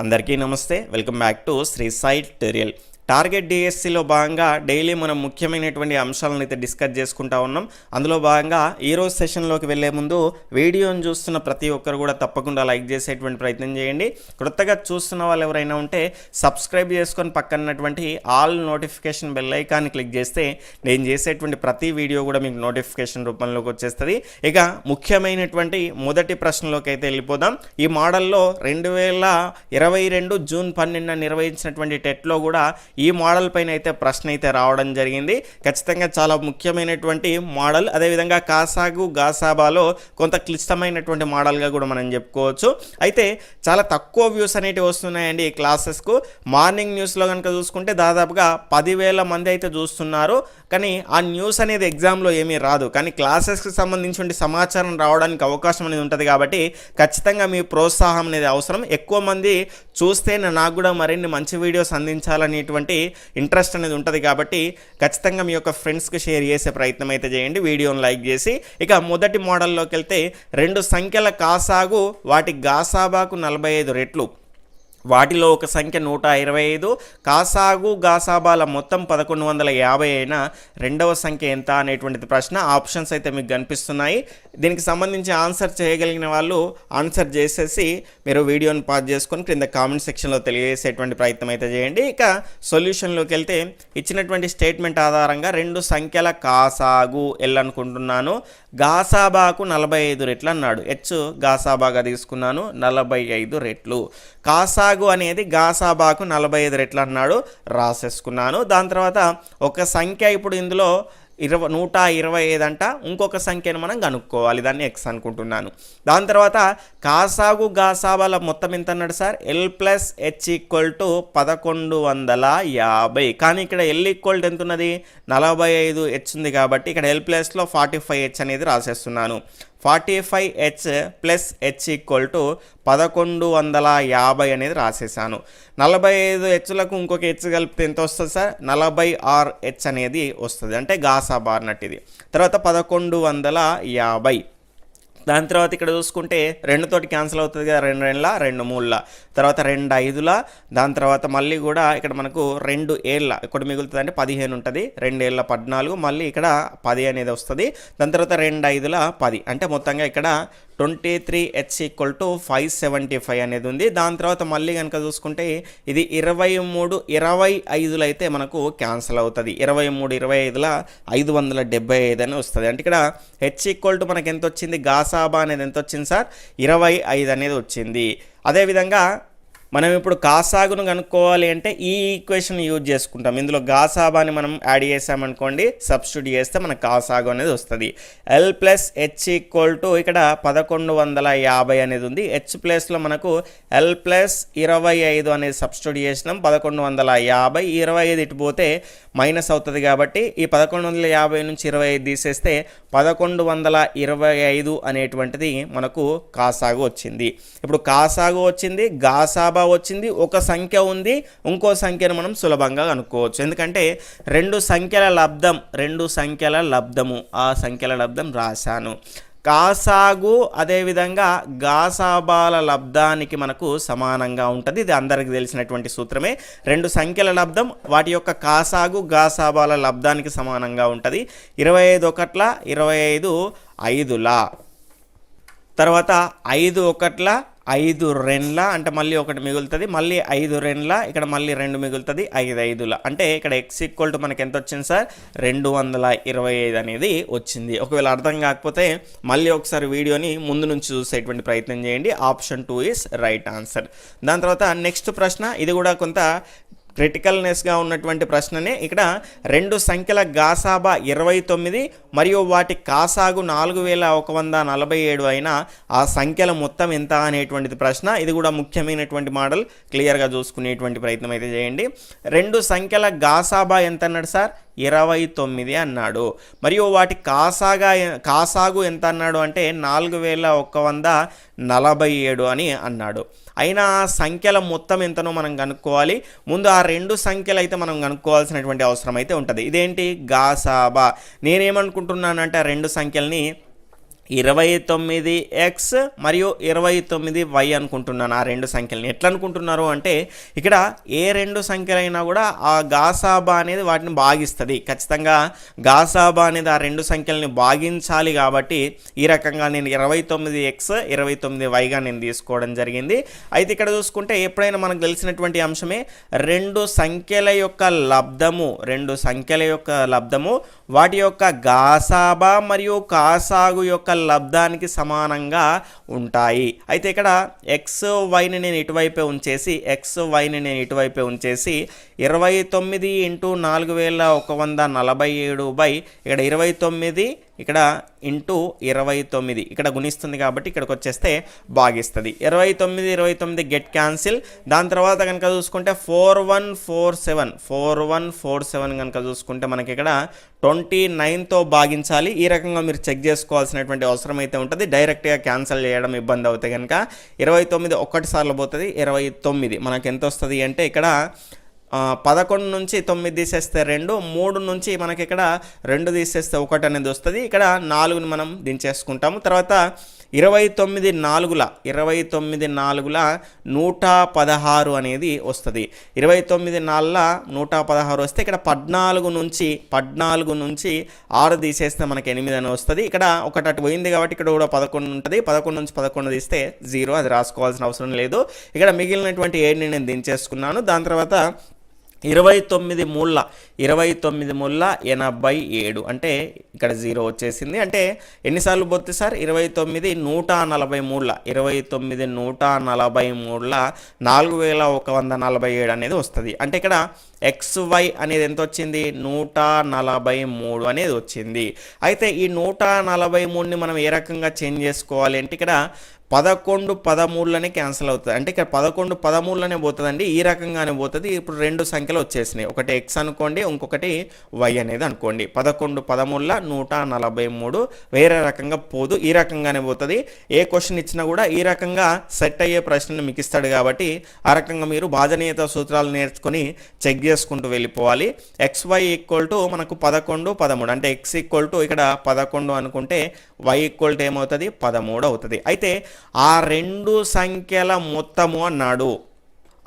అందరికీ నమస్తే. Welcome back to Shri site tutorial target డిఎస్సిలో భాగంగా డైలీ మనం ముఖ్యమైనటువంటి అంశాలను అయితే డిస్కస్ చేసుకుంటా ఉన్నాం. అందులో భాగంగా ఈరోజు సెషన్లోకి వెళ్ళే ముందు వీడియోను చూస్తున్న ప్రతి ఒక్కరు కూడా తప్పకుండా లైక్ చేసేటువంటి ప్రయత్నం చేయండి. కొత్తగా చూస్తున్న వాళ్ళు ఎవరైనా ఉంటే సబ్స్క్రైబ్ చేసుకొని పక్కనటువంటి ఆల్ నోటిఫికేషన్ బెల్ ఐకాన్ని క్లిక్ చేస్తే నేను చేసేటువంటి ప్రతి వీడియో కూడా మీకు నోటిఫికేషన్ రూపంలోకి వచ్చేస్తుంది. ఇక ముఖ్యమైనటువంటి మొదటి ప్రశ్నలోకి అయితే వెళ్ళిపోదాం. ఈ మోడల్లో రెండు వేల ఇరవై రెండు జూన్ పన్నెండున నిర్వహించినటువంటి టెట్లో కూడా ఈ మోడల్ పైన అయితే ప్రశ్న అయితే రావడం జరిగింది. ఖచ్చితంగా చాలా ముఖ్యమైనటువంటి మోడల్. అదేవిధంగా కాసాగు గాసాబాలో కొంత క్లిష్టమైనటువంటి మోడల్గా కూడా మనం చెప్పుకోవచ్చు. అయితే చాలా తక్కువ వ్యూస్ అనేటివి వస్తున్నాయండి ఈ క్లాసెస్కు. మార్నింగ్ న్యూస్లో కనుక చూసుకుంటే దాదాపుగా పదివేల మంది అయితే చూస్తున్నారు. కానీ ఆ న్యూస్ అనేది ఎగ్జామ్లో ఏమీ రాదు. కానీ క్లాసెస్కి సంబంధించిన సమాచారం రావడానికి అవకాశం అనేది ఉంటుంది కాబట్టి ఖచ్చితంగా మీ ప్రోత్సాహం అనేది అవసరం. ఎక్కువ మంది చూస్తేనే నాకు కూడా మరిన్ని మంచి వీడియోస్ అందించాలనేటువంటి ఇంట్రెస్ట్ అనేది ఉంటుంది కాబట్టి ఖచ్చితంగా మీ యొక్క ఫ్రెండ్స్కి షేర్ చేసే ప్రయత్నం అయితే చేయండి. వీడియోని లైక్ చేసి ఇక మొదటి మోడల్లోకి వెళ్తే రెండు సంఖ్యల కాసాగు వాటి గాసాబాకు నలభై ఐదు రెట్లు. వాటిలో ఒక సంఖ్య నూట ఇరవై ఐదు. కాసాగు గాసాబాల మొత్తం పదకొండు వందల యాభై అయిన రెండవ సంఖ్య ఎంత అనేటువంటిది ప్రశ్న. ఆప్షన్స్ అయితే మీకు కనిపిస్తున్నాయి. దీనికి సంబంధించి ఆన్సర్ చేయగలిగిన వాళ్ళు ఆన్సర్ చేసేసి మీరు వీడియోని పాజ్ చేసుకొని క్రింద కామెంట్ సెక్షన్లో తెలియజేసేటువంటి ప్రయత్నం అయితే చేయండి. ఇక సొల్యూషన్లోకి వెళ్తే ఇచ్చినటువంటి స్టేట్మెంట్ ఆధారంగా రెండు సంఖ్యల కాసాగు ఎల్లనుకుంటున్నాను. గాసాబాకు నలభై ఐదు రెట్లు అన్నాడు. హెచ్ గాసాబాగా తీసుకున్నాను. నలభై ఐదు రెట్లు. కాసా కాసాగు అనేది గాసాబాకు నలభై ఐదు రెట్లు అన్నాడు. రాసేసుకున్నాను. దాని తర్వాత ఒక సంఖ్య ఇప్పుడు ఇందులో ఇరవై నూట ఇరవై ఐదు అంట. ఇంకొక సంఖ్యను మనం కనుక్కోవాలి. దాన్ని ఎక్స్ అనుకుంటున్నాను. దాని తర్వాత కాసాగు గాసాబాల మొత్తం ఎంత అన్నాడు sir? L plus H equal to పదకొండు వందల యాభై. కానీ ఇక్కడ ఎల్ ఈక్వల్ టు ఎంత ఉన్నది? నలభై ఐదు హెచ్ ఉంది కాబట్టి ఇక్కడ ఎల్ ప్లస్లో ఫార్టీ ఫైవ్ హెచ్ అనేది రాసేస్తున్నాను. Forty five H plus H equal to పదకొండు వందల యాభై అనేది రాసేసాను నలభై ఐదు హెచ్లకు ఇంకొక హెచ్ కలిపితే ఎంత వస్తుంది సార్? నలభై ఆర్ హెచ్ అనేది వస్తుంది. అంటే గాసా బార్ ఇది తర్వాత పదకొండు వందల యాభై. దాని తర్వాత ఇక్కడ చూసుకుంటే రెండుతోటి క్యాన్సిల్ అవుతుంది కదా రెండు రెండుల రెండు మూడుల. తర్వాత రెండు ఐదుల దాని తర్వాత మళ్ళీ కూడా ఇక్కడ మనకు రెండు ఏళ్ళ ఇక్కడ మిగులుతుంది అంటే పదిహేను ఉంటుంది రెండు ఏళ్ళ పద్నాలుగు మళ్ళీ ఇక్కడ పది అనేది వస్తుంది. దాని తర్వాత రెండు ఐదుల పది. అంటే మొత్తంగా ఇక్కడ twenty three H equal to five seventy five అనేది ఉంది. దాని తర్వాత మళ్ళీ కనుక చూసుకుంటే ఇది ఇరవై మూడు ఇరవై ఐదులో అయితే మనకు క్యాన్సిల్ అవుతుంది. ఇరవై మూడు ఇరవై ఐదుల ఐదు వందల డెబ్బై ఐదు అని వస్తుంది. అంటే ఇక్కడ హెచ్ ఈక్వల్ టు మనకు ఎంత వచ్చింది? గాసాబా అనేది ఎంత వచ్చింది సార్? ఇరవై ఐదు అనేది వచ్చింది. అదేవిధంగా మనం ఇప్పుడు కాసాగును కనుక్కోవాలి అంటే ఈ ఈక్వేషన్ యూజ్ చేసుకుంటాం. ఇందులో గాసాబాని మనం యాడ్ చేసామనుకోండి సబ్స్టిట్యూట్ చేస్తే మనకు కాసాగు అనేది వస్తుంది. L plus H equal to ఇక్కడ పదకొండు వందల యాభై అనేది ఉంది. హెచ్ ప్లస్లో మనకు ఎల్ ప్లస్ ఇరవై ఐదు అనేది సబ్స్టిట్యూట్ చేసినాం. పదకొండు వందల యాభై ఇరవై ఐదు ఇటు పోతే మైనస్ అవుతుంది కాబట్టి ఈ పదకొండు వందల యాభై నుంచి ఇరవై ఐదు తీసేస్తే పదకొండు వందల ఇరవై ఐదు అనేటువంటిది మనకు కాసాగు వచ్చింది. ఇప్పుడు కాసాగు వచ్చింది గాసాబా వచ్చింది ఒక సంఖ్య ఉంది ఇంకో సంఖ్యను మనం సులభంగా కనుక్కోవచ్చు. ఎందుకంటే రెండు సంఖ్యల లబ్ధం రెండు సంఖ్యల లబ్ధము ఆ సంఖ్యల లబ్ధం రాశాను. కాసాగు అదేవిధంగా గాసాబాల లబ్ధానికి మనకు సమానంగా ఉంటుంది. ఇది అందరికి తెలిసినటువంటి సూత్రమే. రెండు సంఖ్యల లబ్ధం వాటి యొక్క కాసాగు గాసాబాల లబ్ధానికి సమానంగా ఉంటుంది. ఇరవై ఐదు ఒకట్ల ఇరవై ఐదు ఐదులా. తర్వాత ఐదు ఒకట్ల ఐదు రెండ్ల అంటే మళ్ళీ ఒకటి మిగులుతుంది మళ్ళీ ఐదు రెండ్ల ఇక్కడ మళ్ళీ రెండు మిగులుతుంది ఐదు ఐదుల. అంటే ఇక్కడ ఎక్స్ ఈక్వల్ టు మనకి ఎంత వచ్చింది సార్? రెండు వందల ఇరవై ఐదు అనేది వచ్చింది. ఒకవేళ అర్థం కాకపోతే మళ్ళీ ఒకసారి వీడియోని ముందు నుంచి చూసేటువంటి ప్రయత్నం చేయండి. Option two is right answer. దాని తర్వాత నెక్స్ట్ ప్రశ్న ఇది కూడా కొంత క్రిటికల్నెస్గా ఉన్నటువంటి ప్రశ్ననే ఇక్కడ రెండు సంఖ్యల గాసాబా ఇరవై తొమ్మిది మరియు వాటి కాసాగు నాలుగు వేల ఒక వంద నలభై ఏడు అయిన ఆ సంఖ్యల మొత్తం ఎంత అనేటువంటిది ప్రశ్న. ఇది కూడా ముఖ్యమైనటువంటి మోడల్. క్లియర్గా చూసుకునేటువంటి ప్రయత్నం అయితే చేయండి. రెండు సంఖ్యల గాసాబా ఎంత అన్నాడు సార్? ఇరవై తొమ్మిది అన్నాడు. మరియు వాటి కాసాగా కాసాగు ఎంత అన్నాడు అంటే నాలుగు వేల ఒక్క వంద నలభై ఏడు అని అన్నాడు. అయినా ఆ సంఖ్యల మొత్తం ఎంతనో మనం కనుక్కోవాలి. ముందు ఆ రెండు సంఖ్యలు అయితే మనం కనుక్కోవాల్సినటువంటి అవసరం అయితే ఉంటుంది. ఇదేంటి? గాసాబా. నేనేమనుకుంటున్నానంటే ఆ రెండు సంఖ్యల్ని ఇరవై తొమ్మిది ఎక్స్ మరియు ఇరవై తొమ్మిది వై అనుకుంటున్నాను ఆ రెండు సంఖ్యలని. ఎట్లా అనుకుంటున్నారు అంటే ఇక్కడ ఏ రెండు సంఖ్యలైనా కూడా ఆ గాసాబా అనేది వాటిని భాగిస్తుంది ఖచ్చితంగా గాసాబా అనేది ఆ రెండు సంఖ్యలని భాగించాలి కాబట్టి ఈ రకంగా నేను ఇరవై తొమ్మిది ఎక్స్ ఇరవై తొమ్మిది వైగా నేను తీసుకోవడం జరిగింది. అయితే ఇక్కడ చూసుకుంటే ఎప్పుడైనా మనకు తెలిసినటువంటి అంశమే రెండు సంఖ్యల యొక్క లబ్ధము రెండు సంఖ్యల యొక్క లబ్ధము వాటి యొక్క గాసాబా మరియు కాసాగు యొక్క లబ్ధానికి సమానంగా ఉంటాయి. అయితే ఇక్కడ ఎక్స్ వైని నేను ఇటువైపే ఉంచేసి ఎక్స్ వైని నేను ఇటువైపే ఉంచేసి ఇరవై తొమ్మిది ఇంటూ నాలుగు వేల ఒక వంద నలభై ఏడు బై ఇక్కడ ఇరవై తొమ్మిది ఇక్కడ ఇంటూ ఇరవై తొమ్మిది. ఇక్కడ గుణిస్తుంది కాబట్టి ఇక్కడికి వచ్చేస్తే భాగిస్తుంది. ఇరవై తొమ్మిది ఇరవై తొమ్మిది గెట్ క్యాన్సిల్ దాని తర్వాత కనుక చూసుకుంటే four one four seven four one four seven కనుక చూసుకుంటే మనకి ఇక్కడ ట్వంటీ నైన్తో భాగించాలి. ఈ రకంగా మీరు చెక్ చేసుకోవాల్సినటువంటి అవసరం అయితే ఉంటుంది. డైరెక్ట్గా క్యాన్సిల్ చేయడం ఇబ్బంది అవుతాయి కనుక ఇరవై తొమ్మిది ఒక్కటి సార్లు పోతుంది. ఇరవై తొమ్మిది. మనకు ఎంత వస్తుంది అంటే ఇక్కడ పదకొండు నుంచి తొమ్మిది తీసేస్తే రెండు మూడు నుంచి మనకి ఇక్కడ రెండు తీసేస్తే ఒకటి అనేది వస్తుంది. ఇక్కడ నాలుగుని మనం దించేసుకుంటాము. తర్వాత ఇరవై తొమ్మిది నాలుగుల ఇరవై తొమ్మిది నాలుగుల నూట పదహారు అనేది వస్తుంది. ఇరవై తొమ్మిది నాలుగుల నూట పదహారు వస్తే ఇక్కడ పద్నాలుగు నుంచి పద్నాలుగు నుంచి ఆరు తీసేస్తే మనకి ఎనిమిది అని వస్తుంది. ఇక్కడ ఒకటి అటు పోయింది కాబట్టి ఇక్కడ కూడా పదకొండు ఉంటుంది. పదకొండు నుంచి పదకొండు తీస్తే జీరో అది రాసుకోవాల్సిన అవసరం లేదు. ఇక్కడ మిగిలినటువంటి ఏడుని నేను దించేసుకున్నాను. దాని తర్వాత ఇరవై తొమ్మిది మూళ్ళ ఇరవై తొమ్మిది మూళ్ళ ఎనభై ఏడు. అంటే ఇక్కడ జీరో వచ్చేసింది. అంటే ఎన్నిసార్లు పోతుంది సార్? ఇరవై తొమ్మిది నూట నలభై మూళ్ళ ఇరవై తొమ్మిది నూట నలభై మూళ్ళ నాలుగు వేల ఒక వంద నలభై ఏడు అనేది వస్తుంది. అంటే ఇక్కడ ఎక్స్ వై అనేది ఎంత వచ్చింది? నూట నలభై మూడు అనేది వచ్చింది. అయితే ఈ నూట నలభై మూడుని మనం ఏ రకంగా చేంజ్ చేసుకోవాలి అంటే ఇక్కడ పదకొండు పదమూడులోనే క్యాన్సిల్ అవుతుంది. అంటే ఇక్కడ పదకొండు పదమూడులోనే పోతుందండి. ఈ రకంగానే పోతుంది. ఇప్పుడు రెండు సంఖ్యలు వచ్చేసినాయి. ఒకటి ఎక్స్ అనుకోండి ఇంకొకటి వై అనేది అనుకోండి. పదకొండు పదమూడుల నూట నలభై మూడు వేరే రకంగా పోదు. ఈ రకంగానే పోతుంది. ఏ క్వశ్చన్ ఇచ్చినా కూడా ఈ రకంగా సెట్ అయ్యే ప్రశ్నలు మీకు ఇస్తాడు కాబట్టి ఆ రకంగా మీరు భాజనీయత సూత్రాలు నేర్చుకొని చెక్ చేసుకుంటూ వెళ్ళిపోవాలి. ఎక్స్ వై ఈక్వల్ టు మనకు పదకొండు పదమూడు. అంటే ఎక్స్ ఈక్వల్ టు ఇక్కడ పదకొండు అనుకుంటే వై ఈక్వల్ టు ఏమవుతుంది? పదమూడు అవుతుంది. అయితే ఆ రెండు సంఖ్యల మొత్తము అన్నాడు.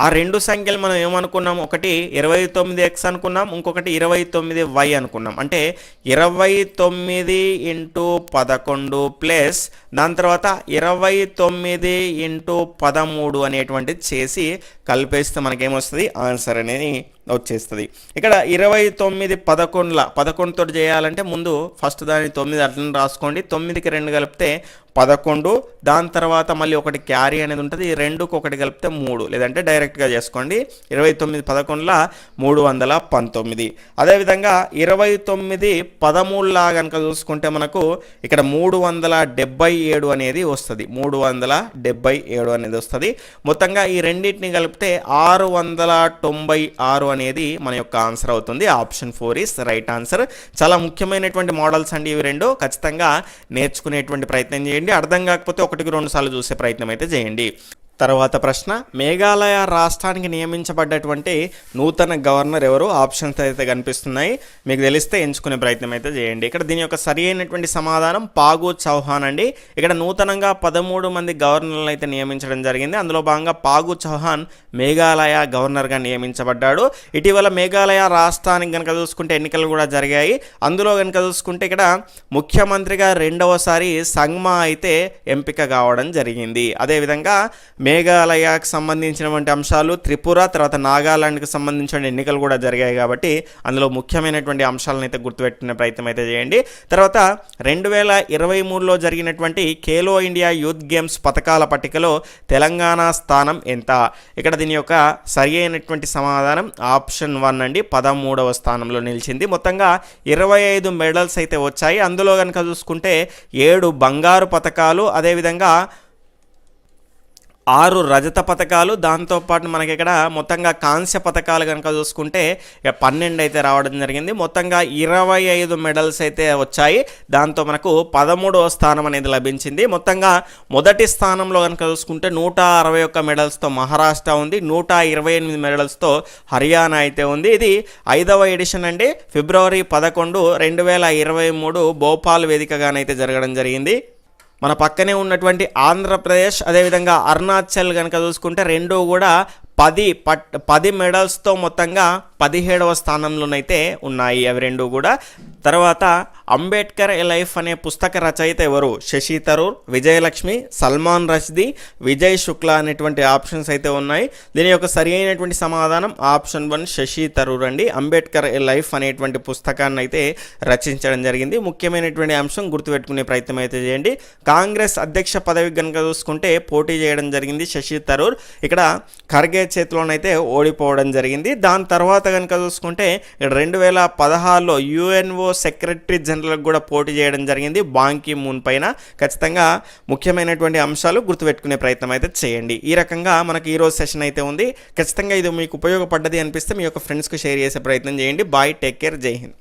ఆ రెండు సంఖ్యలు మనం ఏమనుకున్నాం? ఒకటి ఇరవై తొమ్మిది ఎక్స్ అనుకున్నాం ఇంకొకటి ఇరవై తొమ్మిది వై అనుకున్నాం. అంటే ఇరవై తొమ్మిది ఇంటూ పదకొండు ప్లస్ దాని తర్వాత ఇరవై తొమ్మిది ఇంటూ పదమూడు అనేటువంటిది చేసి కలిపేస్తే మనకేమొస్తుంది? ఆన్సర్ అనేది వచ్చేస్తుంది. ఇక్కడ ఇరవై తొమ్మిది పదకొండుల పదకొండుతో చేయాలంటే ముందు ఫస్ట్ దాని తొమ్మిది అట్లని రాసుకోండి. తొమ్మిదికి రెండు కలిపితే పదకొండు దాని తర్వాత మళ్ళీ ఒకటి క్యారీ అనేది ఉంటుంది. ఈ రెండుకు ఒకటి కలిపితే మూడు. లేదంటే డైరెక్ట్గా చేసుకోండి. ఇరవై తొమ్మిది పదకొండుల మూడు వందల పంతొమ్మిది. అదేవిధంగా ఇరవై తొమ్మిది పదమూడులా కనుక చూసుకుంటే మనకు ఇక్కడ మూడు వందల డెబ్బై ఏడు అనేది వస్తుంది. మూడు వందల డెబ్బై ఏడు అనేది వస్తుంది. మొత్తంగా ఈ రెండింటిని కలిపితే ఆరు వందల తొంభై ఆరు అనేది మన యొక్క ఆన్సర్ అవుతుంది. Option four is right answer చాలా ముఖ్యమైనటువంటి మోడల్స్ అండి ఇవి రెండు. ఖచ్చితంగా నేర్చుకునేటువంటి ప్రయత్నం చేయండి. అర్థం కాకపోతే ఒకటికి రెండు సార్లు చూసే ప్రయత్నం అయితే చేయండి. తర్వాత ప్రశ్న మేఘాలయ రాష్ట్రానికి నియమించబడ్డటువంటి నూతన గవర్నర్ ఎవరు? ఆప్షన్స్ అయితే కనిపిస్తున్నాయి. మీకు తెలిస్తే ఎంచుకునే ప్రయత్నం అయితే చేయండి. ఇక్కడ దీని యొక్క సరి అయినటువంటి సమాధానం పాగు చౌహాన్ అండి. ఇక్కడ నూతనంగా పదమూడు మంది గవర్నర్లను అయితే నియమించడం జరిగింది. అందులో భాగంగా పాగు చౌహాన్ మేఘాలయ గవర్నర్గా నియమించబడ్డాడు. ఇటీవల మేఘాలయ రాష్ట్రానికి కనుక చూసుకుంటే ఎన్నికలు కూడా జరిగాయి. అందులో కనుక చూసుకుంటే ఇక్కడ ముఖ్యమంత్రిగా రెండవసారి సంగ్మా అయితే ఎంపిక కావడం జరిగింది. అదేవిధంగా మేఘాలయకు సంబంధించినటువంటి అంశాలు త్రిపుర తర్వాత నాగాలాండ్కి సంబంధించిన ఎన్నికలు కూడా జరిగాయి కాబట్టి అందులో ముఖ్యమైనటువంటి అంశాలను అయితే గుర్తుపెట్టిన ప్రయత్నం అయితే చేయండి. తర్వాత రెండు వేల ఇరవై మూడులో జరిగినటువంటి ఖేలో ఇండియా యూత్ గేమ్స్ పథకాల పట్టికలో తెలంగాణ స్థానం ఎంత? ఇక్కడ దీని యొక్క సరి అయినటువంటి సమాధానం ఆప్షన్ వన్ అండి పదమూడవ స్థానంలో నిలిచింది. మొత్తంగా ఇరవై ఐదు మెడల్స్ అయితే వచ్చాయి. అందులో కనుక చూసుకుంటే ఏడు బంగారు పథకాలు అదేవిధంగా ఆరు రజత పథకాలు దాంతోపాటు మనకి ఇక్కడ మొత్తంగా కాంస్య పథకాలు కనుక చూసుకుంటే పన్నెండు అయితే రావడం జరిగింది. మొత్తంగా ఇరవై ఐదు మెడల్స్ అయితే వచ్చాయి. దాంతో మనకు పదమూడవ స్థానం అనేది లభించింది. మొత్తంగా మొదటి స్థానంలో కనుక చూసుకుంటే నూట అరవై ఒక్క మెడల్స్తో మహారాష్ట్ర ఉంది. నూట ఇరవై ఎనిమిది మెడల్స్తో హర్యానా అయితే ఉంది. ఇది ఐదవ ఎడిషన్ అండి. ఫిబ్రవరి పదకొండు రెండు వేల ఇరవై మూడు భోపాల్ వేదికగానైతే జరగడం జరిగింది. మన పక్కనే ఉన్నటువంటి ఆంధ్రప్రదేశ్ అదేవిధంగా అరుణాచల్ కనుక చూసుకుంటే రెండో కూడా పది పట్ పది మెడల్స్తో మొత్తంగా పదిహేడవ స్థానంలోనైతే ఉన్నాయి. అవి రెండు కూడా. తర్వాత అంబేద్కర్ ఎ లైఫ్ అనే పుస్తక రచయిత ఎవరు? శశి తరూర్ విజయలక్ష్మి సల్మాన్ రష్దీ విజయ్ శుక్లా అనేటువంటి ఆప్షన్స్ అయితే ఉన్నాయి. దీని యొక్క సరి అయినటువంటి సమాధానం ఆప్షన్ వన్ శశి తరూర్ అండి. అంబేద్కర్ ఎ లైఫ్ అనేటువంటి పుస్తకాన్ని అయితే రచించడం జరిగింది. ముఖ్యమైనటువంటి అంశం గుర్తుపెట్టుకునే ప్రయత్నం అయితే చేయండి. కాంగ్రెస్ అధ్యక్ష పదవి కనుక చూసుకుంటే పోటీ చేయడం జరిగింది శశి తరూర్. ఇక్కడ ఖర్గే చేతిలోనైతే ఓడిపోవడం జరిగింది. దాని తర్వాత కనుక చూసుకుంటే రెండు వేల పదహారులో యుఎన్ఓ సెక్రటరీ జనరల్ కూడా పోటీ చేయడం జరిగింది బాంకీ మూన్ పైన. ఖచ్చితంగా ముఖ్యమైనటువంటి అంశాలు గుర్తుపెట్టుకునే ప్రయత్నం అయితే చేయండి. ఈ రకంగా మనకి ఈరోజు సెషన్ అయితే ఉంది. ఖచ్చితంగా ఇది మీకు ఉపయోగపడ్డది అనిపిస్తే మీ యొక్క ఫ్రెండ్స్కి షేర్ చేసే ప్రయత్నం చేయండి. బాయ్ టేక్ కేర్ జై హింద్.